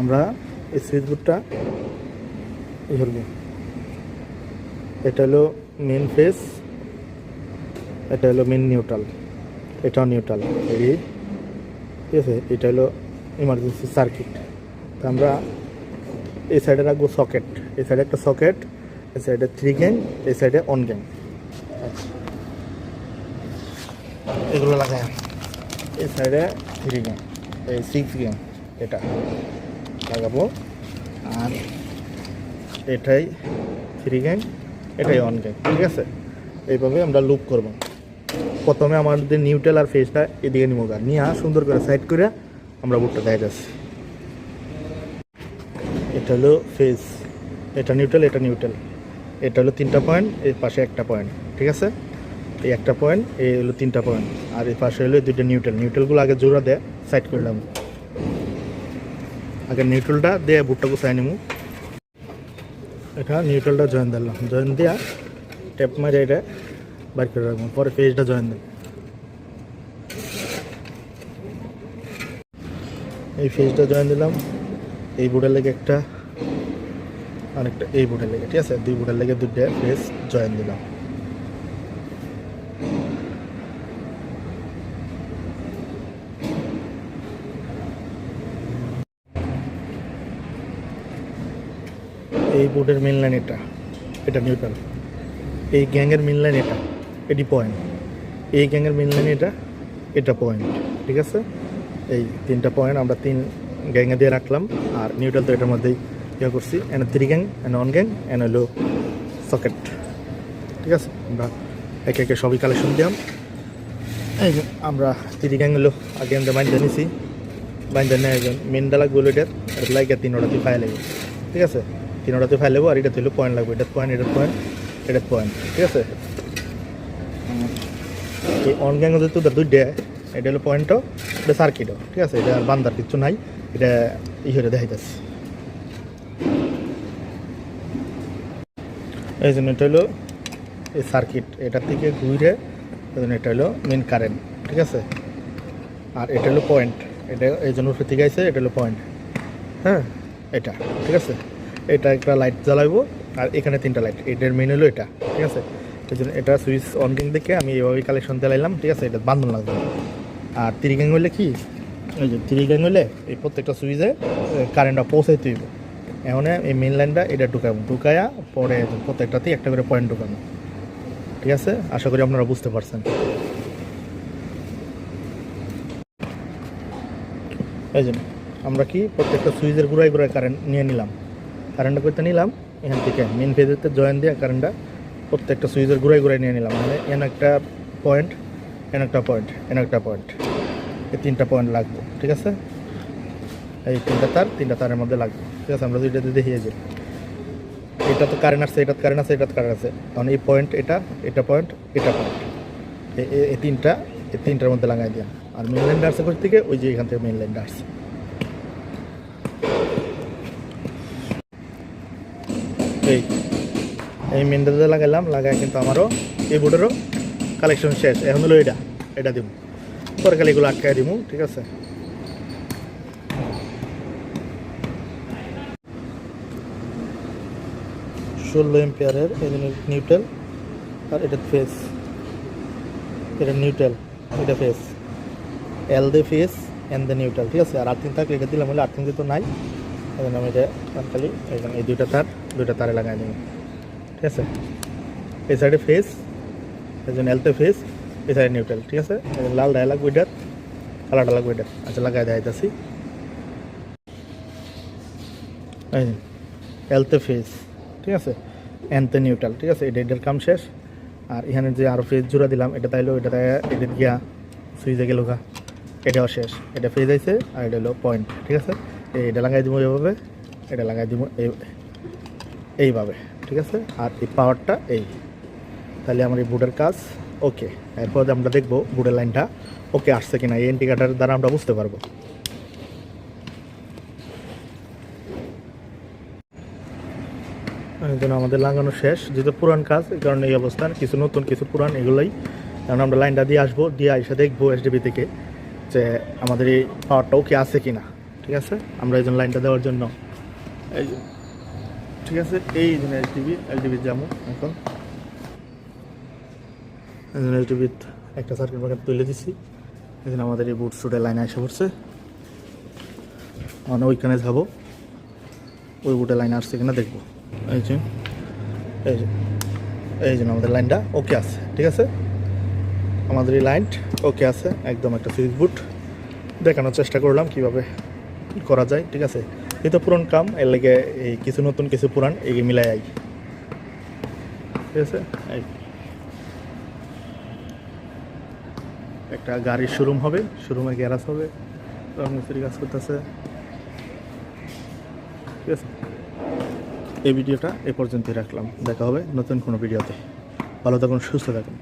আমরা এই সুইচ বোর্ডটা ই করব এটা হলো মেন ফেস এটা হলো মেন নিউট্রাল এটাও নিউট্রাল এই ঠিক আছে? এটা হলো ইমার্জেন্সি সার্কিট তো আমরা এই সাইডে রাখব সকেট এই সাইডে একটা সকেট এই সাইডে থ্রি গ্যাং এই সাইডে অন গ্যাং এগুলো লাগাই এই সাইডে থ্রি গ্যাং এই সিক্স গ্যাং এটা। লাগাবো। আর এটাই থ্রি গ্যাং এটাই অন গ্যাং ঠিক আছে? এইভাবে আমরা লুপ করব। প্রথমে আমাদের নিউটেল আর ফেসটা এদিকে নিব গা। নিয়ে সুন্দর করে সাইড করে আমরা বুটটা দেখা যাচ্ছি। এটা হলো ফেস এটা নিউটেল এটা নিউটেল এটা হলো তিনটা পয়েন্ট এর পাশে একটা পয়েন্ট ঠিক আছে? এই একটা পয়েন্ট এই হলো তিনটা পয়েন্ট আর এই পাশে হলো দুইটা নিউটেল নিউটেলগুলো আগে জোড়া দেয় সাইড করলাম। আগে নিউট্রালটা দিয়ে বুটটাকে গুছাই নিমু। এটা নিউট্রালটা জয়েন দিলাম। জয়েন দিয়া টেপ মারে এটা বাইর করে রাখব। পরে পেজটা জয়েন দেব এই ফেজটা জয়েন দিলাম। এই বুটের লেগে একটা আর একটা এই বুটের লেগে, ঠিক আছে? দুই বোর্ডের লেগে দুইটা ফেজ জয়েন দিলাম। এই বোর্ডের মেন লাইন এটা। এটা নিউট্রাল এই গ্যাংয়ের মেন লাইন এটা। এটি পয়েন্ট এই গ্যাংয়ের মেন লাইন এটা। এটা পয়েন্ট ঠিক আছে? এই তিনটা পয়েন্ট আমরা তিন গ্যাংয়ে দিয়ে রাখলাম। আর নিউট্রাল তো এটার মধ্যেই ইয়ে করছি। N three gang N one gang N হলো সকেট ঠিক আছে? আমরা একে একে সবই কালেকশন দিলাম। এই আমরা থ্রি গ্যাং হলো আগে আমরা বাইন্দা নিছি। বাইন্দা নেয় একজন মেন ডালা গুলো এটার লাগে তিনোটাতে ফাই লাগবে ঠিক আছে? তিনোটাতে ফাই লাগবো আর এটা হলো পয়েন্ট লাগবে। এটা পয়েন্ট এটা পয়েন্ট এটা পয়েন্ট ঠিক আছে? এই অন গ্যাং তো দুইটা, এটা হলো পয়েন্টও এটা সার্কিটও ঠিক আছে? এটা বান্দার কিছু নাই, এটা ই হয়ে দেখাইতেছে। এই জন্য এটা হলো এই সার্কিট এটার থেকে ঘুরে, এই জন্য এটা হলো মেন কারেন্ট ঠিক আছে? আর এটা হলো পয়েন্ট এটা এই জন্য থেকে আছে এটা হলো পয়েন্ট হ্যাঁ? এটা, ঠিক আছে? এটা একটা লাইট জ্বালাইবো, আর এখানে তিনটা লাইট এটার মেন হলো এটা, ঠিক আছে? এই জন্য এটা সুইচ অন কিং দেখে আমি এইভাবে কালেকশন চালাইলাম ঠিক আছে? এটা বান্ধন লাগবে। আর তিরি গ্যাং হইলে কি? এই যে তিরি গ্যাং হইলে এই প্রত্যেকটা সুইচে কারেন্টটা পৌঁছাইতে হইব। এখন এই মেন লাইনটা এটা ঢুকাবো ঢুকায়া পরে প্রত্যেকটাতেই একটা করে পয়েন্ট ঢুকানো ঠিক আছে? আশা করি আপনারা বুঝতে পারছেন। এই জন্য আমরা কি প্রত্যেকটা সুইচের ঘুরাই ঘুরাই কারেন্ট নিয়ে নিলাম। কারেন্টটা করতে নিলাম, এখান থেকে মেন ফেজেতে জয়েন দিয়ে কারেন্টটা প্রত্যেকটা সুইচের ঘুরাই ঘুরাই নিয়ে নিলাম। মানে এন একটা পয়েন্ট এন একটা পয়েন্ট এন একটা পয়েন্ট এই তিনটা পয়েন্ট লাগবে, ঠিক আছে? এই তিনটা তার, তিনটা তারের মধ্যে লাগবে, ঠিক আছে? আমরা দুইটা দিয়ে দেখিয়ে যাই এটা তো কারেন্ট আসছে, এটা কারেন্ট আছে এটা কারেন্ট আছে কারণ এই পয়েন্ট এটা এটা পয়েন্ট এটা পয়েন্ট এই তিনটা, এই তিনটার মধ্যে লাগাই দিয়া আর মেন লাইনটা আসছে কোথা থেকে ওই যে এখান থেকে মেন লাইনটা আসছে। এই এই মেনটাতে লাগাইলাম লাগাই কিন্তু আমারও এই বোর্ডেরও কালেকশন শেষ। এখন হলো এটা এটা দিব পরে খালি এগুলো আটকায় দিব ঠিক আছে? ষোলো এম্পিয়ারের নিউট্রাল আর এটা ফেস এটা নিউট্রাল এটা ফেস এল দে ফেস এন দে নিউট্রাল ঠিক আছে? আর আর্থিং থাকলে এটা দিলাম, হলে আর্থিং তো নাই। এই আমি এটা খালি এই এই দুইটা তার, দুইটা তারে লাগাই দেবো। ঠিক আছে? এই সাইডে ফেস এই জন্য এলতে ফেস এই সাইডে নিউট্রাল ঠিক আছে? লাল ডায় লাগবে এটার কালারটা লাগবে এটার আচ্ছা লাগাই এই এলতে ফেস ঠিক আছে? এনতে নিউট্রাল ঠিক আছে? এটা, এটার কাম শেষ। আর এখানে যে আরও ফেজ জোড়া দিলাম, এটা তাইলো এটা তাই এটা গিয়া সুইচে গেল এটাও শেষ। এটা ফেজ আইছে, আর এটা হলো পয়েন্ট ঠিক আছে? এটা লাগাই দিব এইভাবে, এটা লাগাই দিব এই, এইভাবে, ঠিক আছে? আর এই পাওয়ারটা এই। তাহলে আমার এই বোর্ডের কাজ ওকে এরপর আমরা দেখব বোর্ডের লাইনটা ওকে আসছে কিনা, এই ইন্ডিকেটার দ্বারা আমরা বুঝতে পারব। জন্য আমাদের লাগানো শেষ। যেহেতু পুরান কাজ, এই কারণে এই অবস্থান, কিছু নতুন, কিছু পুরান, এগুলোই। কারণ আমরা লাইনটা দিয়ে আসব, দিয়ে এসে দেখব এসডিবি থেকে যে আমাদের এই পাওয়ারটা ওকে আছে কি না ঠিক আছে? আমরা এই জন্য লাইনটা দেওয়ার জন্য। এই ঠিক আছে? এই জন্য এলটিভি এলটিভি যেমন এখন। এই জন্য এলটিভি একটা সার্কিট ব্রেকার তুলে দিছি। এই জন্য আমাদের এই বুট শুটের লাইনে এসে পড়ছে। মানে ওইখানে যাব। ওই বুটের লাইন আসছে কিনা দেখব। এই যে এই যে, এই জন্য আমাদের লাইনটা ওকে আছে, ঠিক আছে? আমাদের এই লাইন ওকে আছে, একদম একটা সুইচ বুট দেখানোর চেষ্টা করলাম কীভাবে করা যায়, ঠিক আছে? এই তো পুরন কাম, এর লাগে এই কিছু নতুন কিছু পুরান এই মিলাই আই। ঠিক আছে? একটা গাড়ির শোরুম হবে শোরুমে গ্যারাজ হবে মিস্ত্রি কাজ করতেছে। ঠিক আছে? এই ভিডিওটা এ পর্যন্তই রাখলাম। দেখা হবে নতুন কোনো ভিডিওতে। ভালো থাকুন, সুস্থ থাকুন।